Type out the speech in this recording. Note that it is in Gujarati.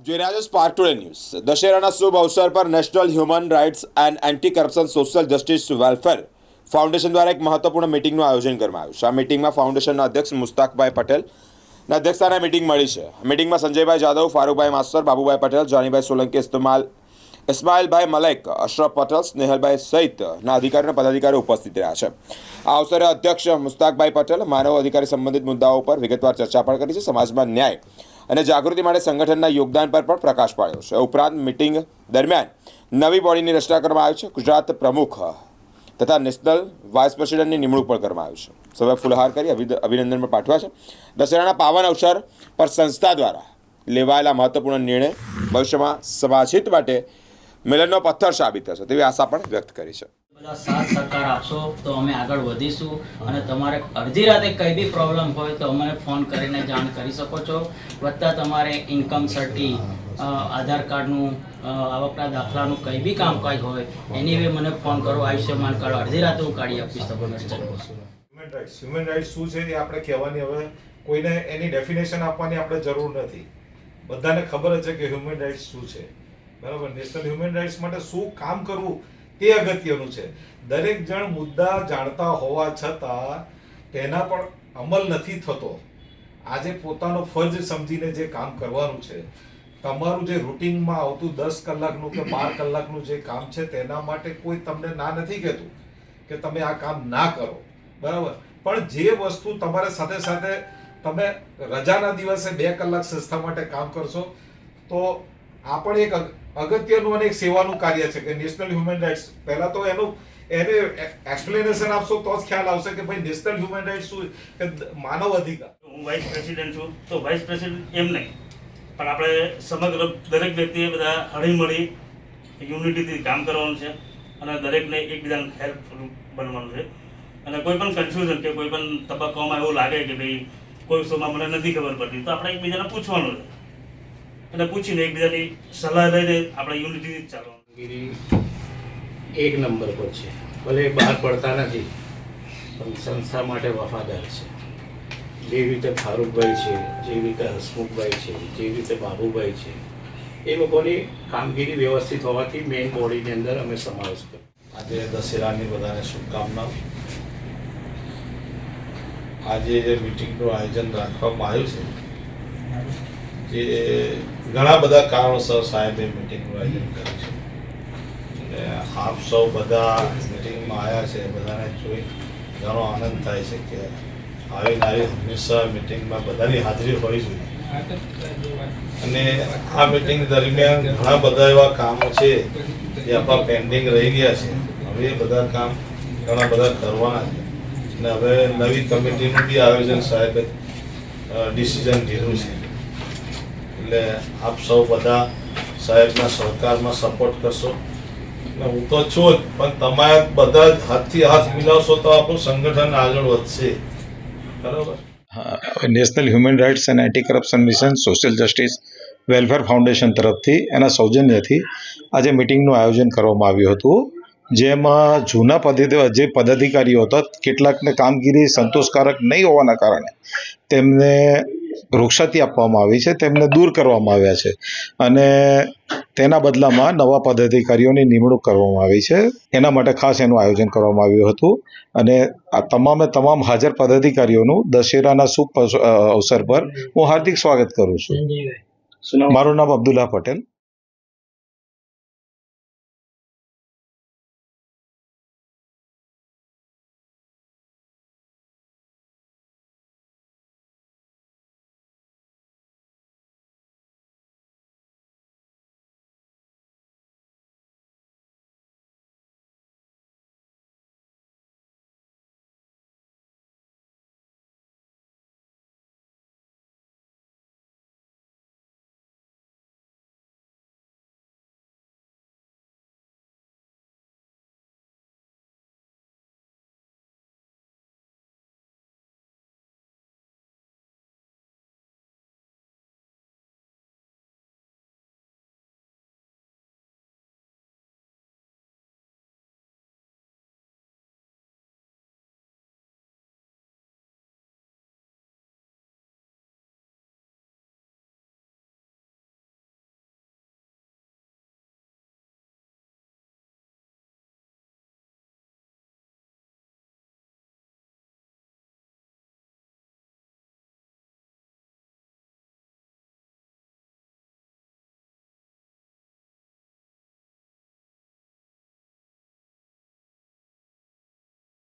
જોઈ રહ્યા છો સ્પાર્ક ટુડે ન્યૂઝ દશેરાના શુભ અવસર પર national human rights and anti corruption social justice welfare foundation દ્વારા એક મહત્વપૂર્ણ મિટિંગનું આયોજન કરવામાં આવ્યું છે. આ મિટિંગમાં ફાઉન્ડેશનના અધ્યક્ષ મુસ્તાકભાઈ પટેલ ના અધ્યક્ષતાને મિટિંગ મળી છે. મિટિંગમાં સંજયભાઈ જાદવ, ફારૂકભાઈ માસ્તર, બાબુભાઈ પટેલ, જાનીભાઈ સોલંકી, ઇસ્તમાલ ઇસ્માઇલભાઈ મલેક, અશરફ પટેલ, સ્નેહલભાઈ સહિતના અધિકારીઓ પદાધિકારીઓ ઉપસ્થિત રહ્યા છે. આ અવસરે અધ્યક્ષ મુસ્તાકભાઈ પટેલ માનવ અધિકારી સંબંધિત મુદ્દાઓ પર વિગતવાર ચર્ચા પણ કરી છે. સમાજમાં ન્યાય અને જાગૃતિ માટે સંગઠનના યોગદાન પર પણ પ્રકાશ પાડ્યો છે. ઉપરાંત મિટિંગ દરમિયાન નવી બોડીની રચના કરવામાં આવી છે. ગુજરાત પ્રમુખ તથા નેશનલ વાઇસ પ્રેસિડેન્ટની નિમણૂક પણ કરવામાં આવી છે. સૌએ ફુલહાર કરી અભિ- અભિનંદન પણ પાઠવ્યા છે. દશેરાના પાવન અવસર પર સંસ્થા દ્વારા લેવાયેલા મહત્વપૂર્ણ નિર્ણય ભવિષ્યમાં સમાજહિત માટે મિલનનો પથ્થર સાબિત થશે. તેવી આશા પણ વ્યક્ત કરી છે. બધા સાથ સહકાર આપશો તો અમે આગળ વધીશું અને તમારે અડધી રાતે કંઈ બી પ્રોબ્લેમ હોય તો અમને ફોન કરીને જાણ કરી શકો છો. વત્તા તમારે ઇન્કમ સર્ટી આધાર કાર્ડનું આવકના દાખલાનું કંઈ બી કામકાજ હોય એની વે મને ફોન કરો આયુષ્યમાન કાર્ડ અડધી રાતે હું કાઢી આપીશ તમને. હ્યુમન રાઇટ્સ હ્યુમન રાઇટ્સ શું છે એ આપણે કહેવાની હવે કોઈને એની ડેફિનેશન આપવાની આપણે જરૂર નથી. બધાને ખબર જ છે કે હ્યુમન રાઇટ્સ શું છે. બરાબર? નેશનલ હ્યુમન રાઇટ્સ માટે શું કામ કરવું તે અગત્યનું છે. દરેક જણ મુદ્દા જાણતા હોવા છતાં તેના પણ અમલ નથી થતો. આજે પોતાનો ફરજ સમજીને જે કામ કરવાનું છે, તમારું જે રૂટિનમાં આવતું દસ કલાકનું કે બાર કલાકનું જે કામ છે તેના માટે કોઈ તમને ના નથી કહેતું કે તમે આ કામ ના કરો. બરાબર? પણ જે વસ્તુ તમારે સાથે સાથે તમે રજાના દિવસે બે કલાક સંસ્થા માટે કામ કરશો, તો આ પણ એક અગત્યનું અને એક સેવાનું કાર્ય છે કે નેશનલ હ્યુમન રાઇટ્સ પહેલા તો એનું એને એક્સપ્લેનેશન આપશો તો જ ખ્યાલ આવશે કે ભાઈ નેશનલ હ્યુમન રાઇટ્સ શું કે માનવ અધિકાર. હું વાઇસ પ્રેસિડેન્ટ છું, તો વાઇસ પ્રેસિડેન્ટ એમ નહીં. પણ આપણે સમગ્ર દરેક વ્યક્તિએ બધા હળીમળી યુનિટીથી કામ કરવાનું છે અને દરેકને એકબીજાને હેલ્પ બનવાનું છે. અને કોઈ પણ કન્ફ્યુઝન કે કોઈ પણ તબક્કામાં એવું લાગે કે ભાઈ કોઈ શોમાં મને નથી ખબર પડતી, તો આપણે એકબીજાને પૂછવાનું છે. અને પૂછીને એકબીજાની સલાહ લઈને આપણે યુનિટીથી જ ચાલવાનું. એક નંબર પર છે. ભલે બહાર પડતા નથી પણ સંસ્થા માટે વફાદાર છે. જેવી રીતે ફારૂકભાઈ છે જેવી રીતે હસમુખભાઈ છે જેવી રીતે બાબુભાઈ છે એ લોકોની કામગીરી વ્યવસ્થિત હોવાથી મેઇન બોડીની અંદર અમે સમાવેશ કર્યો. આજે દશેરાની બધાને શુભકામનાઓ આજે જે મિટિંગનું આયોજન રાખવામાં આવ્યું છે જે ઘણા બધા કારણોસર સાહેબે મિટિંગનું આયોજન કર્યું છે. અને આપ સૌ બધા મિટિંગમાં આવ્યા છે, બધાને જોઈ ઘણો આનંદ થાય છે કે આવી નારી હંમેશા મિટિંગમાં બધાની હાજરી હોવી જોઈએ અને આ મિટિંગ દરમિયાન ઘણા બધા એવા કામો છે જે આપણા પેન્ડિંગ રહી ગયા છે. હવે એ બધા કામ ઘણા બધા કરવાના છે. અને હવે નવી કમિટીનું બી આયોજન સાહેબે ડિસિઝન લીધું છે. એટલે આપ સૌ બધા સાહેબના સહકારમાં સપોર્ટ કરશો. એટલે હું તો છું જ, પણ તમારે બધા જ હાથથી હાથ મિલાવશો તો આપણું સંગઠન આગળ વધશે. બરાબર? National human rights and anti corruption mission social justice welfare foundation તરફથી એના સૌજન્યથી આજે મિટિંગનું આયોજન કરવામાં આવ્યું હતું, જેમાં જૂના પદ્ધતિ, જે પદાધિકારીઓ હતા, કેટલાકને કામગીરી સંતોષકારક નહીં હોવાના કારણે તેમને રૂક્ષાતી આપવામાં આવી છે તેમને દૂર કરવામાં આવ્યા છે. અને તેના બદલામાં નવા પદાધિકારીઓની નિમણૂક કરવામાં આવી છે. એના માટે ખાસ એનું આયોજન કરવામાં આવ્યું હતું. અને આ તમામે તમામ હાજર પદાધિકારીઓનું દશેરાના શુભ અવસ- અવસર પર હું હાર્દિક સ્વાગત કરું છું. મારું નામ અબ્દુલ્લા પટેલ.